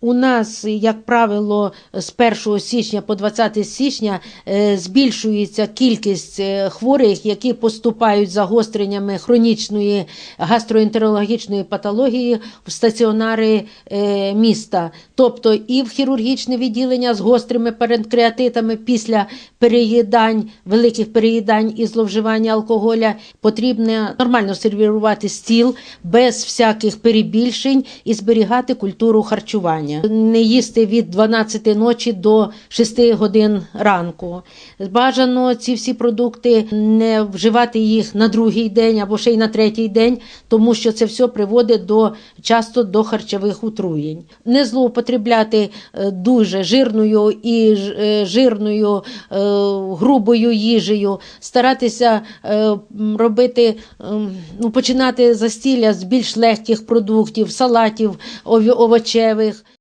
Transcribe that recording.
У нас, як правило, з 1 січня по 20 січня е, збільшується кількість е, хворих, які поступають загостреннями хронічної гастроентерологічної патології в стаціонари е, міста, тобто і в хірургічне відділення з гострими панкреатитами після переїдань, великих переїдань і зловживання алкоголя потрібно нормально сервірувати стіл без всяких перебільшень і зберігати культуру харчування. Не їсти від 12 ночі до 6 годин ранку. Бажано ці всі продукти не вживати їх на другий день або ще й на третій день, тому що це все приводить до часто до харчових отруєнь. Не злоупотребляти е, дуже жирною і е, жирною е, грубою їжею, старатися робити, ем, ну, починати застілля з більш легких продуктів, салатів овочевих.